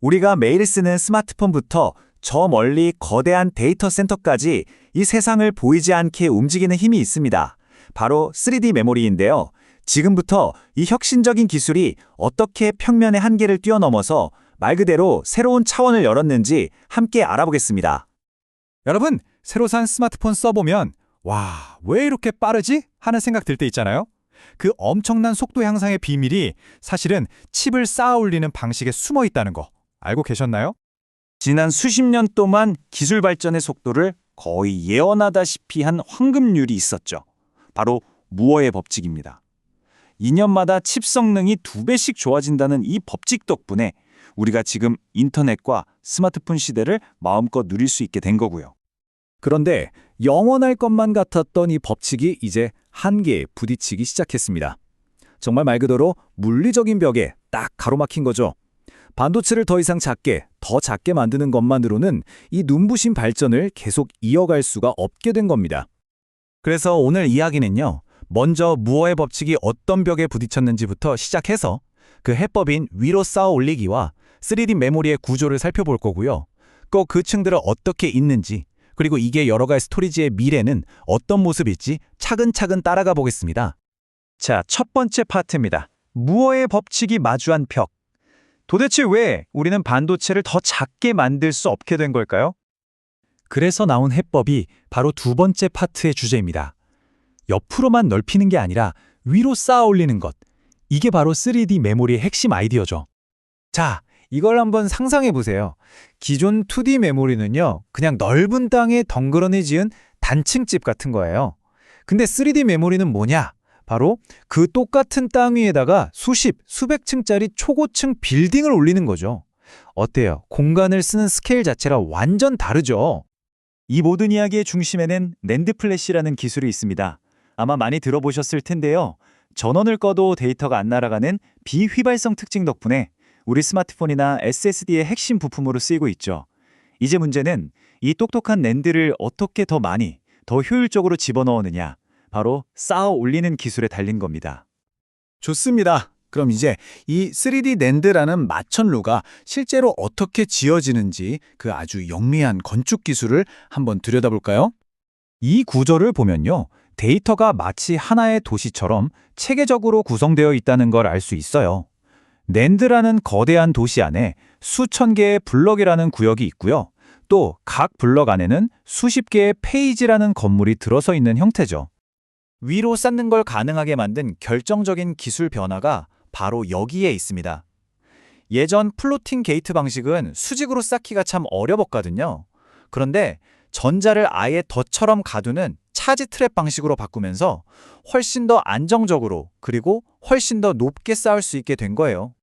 우리가 매일 쓰는 스마트폰부터 저 멀리 거대한 데이터 센터까지 이 세상을 보이지 않게 움직이는 힘이 있습니다. 바로 3D 메모리인데요. 지금부터 이 혁신적인 기술이 어떻게 평면의 한계를 뛰어넘어서 말 그대로 새로운 차원을 열었는지 함께 알아보겠습니다. 여러분, 새로 산 스마트폰 써보면 와, 왜 이렇게 빠르지? 하는 생각 들 때 있잖아요. 그 엄청난 속도 향상의 비밀이 사실은 칩을 쌓아 올리는 방식에 숨어 있다는 거 알고 계셨나요? 지난 수십 년 동안 기술 발전의 속도를 거의 예언하다시피 한 황금률이 있었죠. 바로 무어의 법칙입니다. 2년마다 칩 성능이 두 배씩 좋아진다는 이 법칙 덕분에 우리가 지금 인터넷과 스마트폰 시대를 마음껏 누릴 수 있게 된 거고요. 그런데 영원할 것만 같았던 이 법칙이 이제 한계에 부딪히기 시작했습니다. 정말 말 그대로 물리적인 벽에 딱 가로막힌 거죠. 반도체를 더 이상 작게, 더 작게 만드는 것만으로는 이 눈부신 발전을 계속 이어갈 수가 없게 된 겁니다. 그래서 오늘 이야기는요. 먼저 무어의 법칙이 어떤 벽에 부딪혔는지부터 시작해서 그 해법인 위로 쌓아 올리기와 3D 메모리의 구조를 살펴볼 거고요. 꼭 그 층들을 어떻게 있는지 그리고 이게 여러 가지 스토리지의 미래는 어떤 모습일지 차근차근 따라가 보겠습니다. 자, 첫 번째 파트입니다. 무어의 법칙이 마주한 벽. 도대체 왜 우리는 반도체를 더 작게 만들 수 없게 된 걸까요? 그래서 나온 해법이 바로 두 번째 파트의 주제입니다. 옆으로만 넓히는 게 아니라 위로 쌓아 올리는 것. 이게 바로 3D 메모리의 핵심 아이디어죠. 자, 이걸 한번 상상해 보세요. 기존 2D 메모리는요, 그냥 넓은 땅에 덩그러니 지은 단층집 같은 거예요. 근데 3D 메모리는 뭐냐? 바로 그 똑같은 땅 위에다가 수십, 수백 층짜리 초고층 빌딩을 올리는 거죠. 어때요? 공간을 쓰는 스케일 자체가 완전 다르죠? 이 모든 이야기의 중심에는 낸드 플래시라는 기술이 있습니다. 아마 많이 들어보셨을 텐데요. 전원을 꺼도 데이터가 안 날아가는 비휘발성 특징 덕분에 우리 스마트폰이나 SSD의 핵심 부품으로 쓰이고 있죠. 이제 문제는 이 똑똑한 낸드를 어떻게 더 많이, 더 효율적으로 집어넣느냐, 바로 쌓아 올리는 기술에 달린 겁니다. 좋습니다. 그럼 이제 이 3D 낸드라는 마천루가 실제로 어떻게 지어지는지 그 아주 영리한 건축 기술을 한번 들여다볼까요? 이 구조를 보면요. 데이터가 마치 하나의 도시처럼 체계적으로 구성되어 있다는 걸 알 수 있어요. 낸드라는 거대한 도시 안에 수천 개의 블럭이라는 구역이 있고요. 또 각 블럭 안에는 수십 개의 페이지라는 건물이 들어서 있는 형태죠. 위로 쌓는 걸 가능하게 만든 결정적인 기술 변화가 바로 여기에 있습니다. 예전 플로팅 게이트 방식은 수직으로 쌓기가 참 어려웠거든요. 그런데 전자를 아예 덫처럼 가두는 차지 트랩 방식으로 바꾸면서 훨씬 더 안정적으로 그리고 훨씬 더 높게 쌓을 수 있게 된 거예요.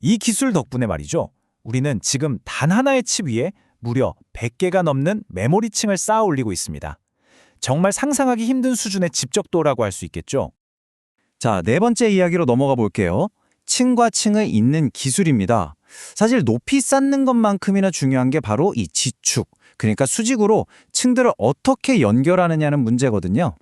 이 기술 덕분에 말이죠. 우리는 지금 단 하나의 칩 위에 무려 100개가 넘는 메모리층을 쌓아 올리고 있습니다. 정말 상상하기 힘든 수준의 집적도라고 할 수 있겠죠. 자, 네 번째 이야기로 넘어가 볼게요. 층과 층을 잇는 기술입니다. 사실 높이 쌓는 것만큼이나 중요한 게 바로 이 지축, 그러니까 수직으로 층들을 어떻게 연결하느냐는 문제거든요.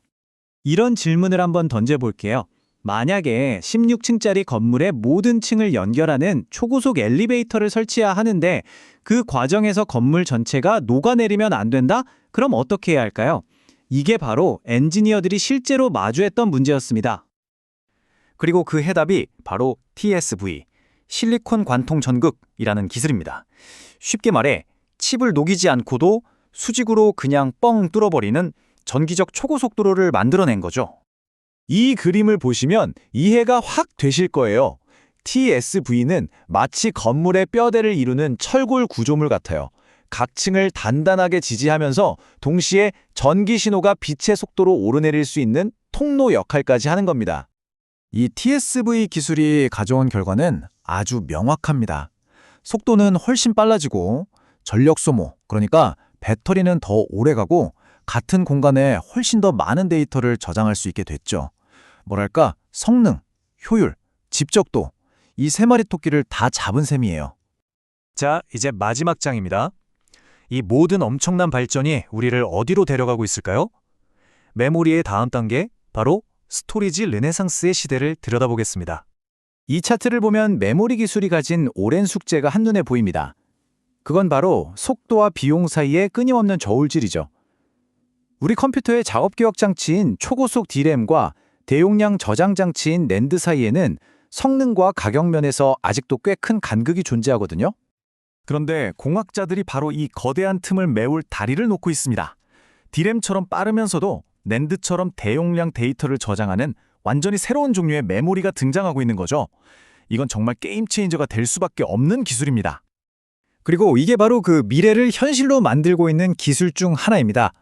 이런 질문을 한번 던져볼게요. 만약에 16층짜리 건물의 모든 층을 연결하는 초고속 엘리베이터를 설치해야 하는데 그 과정에서 건물 전체가 녹아내리면 안 된다? 그럼 어떻게 해야 할까요? 이게 바로 엔지니어들이 실제로 마주했던 문제였습니다. 그리고 그 해답이 바로 TSV, 실리콘 관통 전극이라는 기술입니다. 쉽게 말해 칩을 녹이지 않고도 수직으로 그냥 뻥 뚫어버리는 전기적 초고속도로를 만들어낸 거죠. 이 그림을 보시면 이해가 확 되실 거예요. TSV는 마치 건물의 뼈대를 이루는 철골 구조물 같아요. 각 층을 단단하게 지지하면서 동시에 전기 신호가 빛의 속도로 오르내릴 수 있는 통로 역할까지 하는 겁니다. 이 TSV 기술이 가져온 결과는 아주 명확합니다. 속도는 훨씬 빨라지고 전력 소모, 그러니까 배터리는 더 오래 가고 같은 공간에 훨씬 더 많은 데이터를 저장할 수 있게 됐죠. 뭐랄까, 성능, 효율, 집적도, 이 세 마리 토끼를 다 잡은 셈이에요. 자, 이제 마지막 장입니다. 이 모든 엄청난 발전이 우리를 어디로 데려가고 있을까요? 메모리의 다음 단계, 바로 스토리지 르네상스의 시대를 들여다보겠습니다. 이 차트를 보면 메모리 기술이 가진 오랜 숙제가 한눈에 보입니다. 그건 바로 속도와 비용 사이의 끊임없는 저울질이죠. 우리 컴퓨터의 작업 기억 장치인 초고속 D램과 대용량 저장 장치인 낸드 사이에는 성능과 가격 면에서 아직도 꽤 큰 간극이 존재하거든요. 그런데 공학자들이 바로 이 거대한 틈을 메울 다리를 놓고 있습니다. 디램처럼 빠르면서도 낸드처럼 대용량 데이터를 저장하는 완전히 새로운 종류의 메모리가 등장하고 있는 거죠. 이건 정말 게임 체인저가 될 수밖에 없는 기술입니다. 그리고 이게 바로 그 미래를 현실로 만들고 있는 기술 중 하나입니다.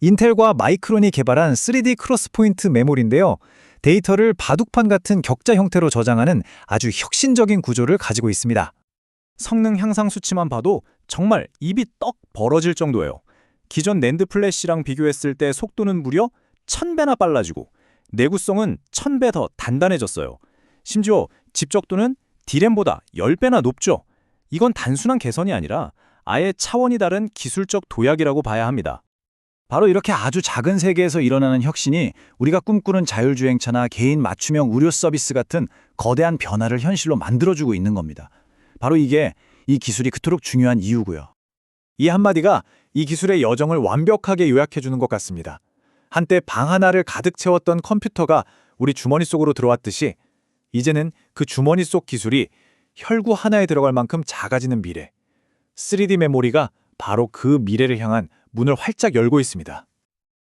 인텔과 마이크론이 개발한 3D 크로스포인트 메모리인데요. 데이터를 바둑판 같은 격자 형태로 저장하는 아주 혁신적인 구조를 가지고 있습니다. 성능 향상 수치만 봐도 정말 입이 떡 벌어질 정도예요. 기존 낸드 플래시랑 비교했을 때 속도는 무려 1000배나 빨라지고 내구성은 1000배 더 단단해졌어요. 심지어 집적도는 디램보다 10배나 높죠. 이건 단순한 개선이 아니라 아예 차원이 다른 기술적 도약이라고 봐야 합니다. 바로 이렇게 아주 작은 세계에서 일어나는 혁신이 우리가 꿈꾸는 자율주행차나 개인 맞춤형 의료 서비스 같은 거대한 변화를 현실로 만들어주고 있는 겁니다. 바로 이게 이 기술이 그토록 중요한 이유고요. 이 한마디가 이 기술의 여정을 완벽하게 요약해주는 것 같습니다. 한때 방 하나를 가득 채웠던 컴퓨터가 우리 주머니 속으로 들어왔듯이 이제는 그 주머니 속 기술이 혈구 하나에 들어갈 만큼 작아지는 미래. 3D 메모리가 바로 그 미래를 향한 문을 활짝 열고 있습니다.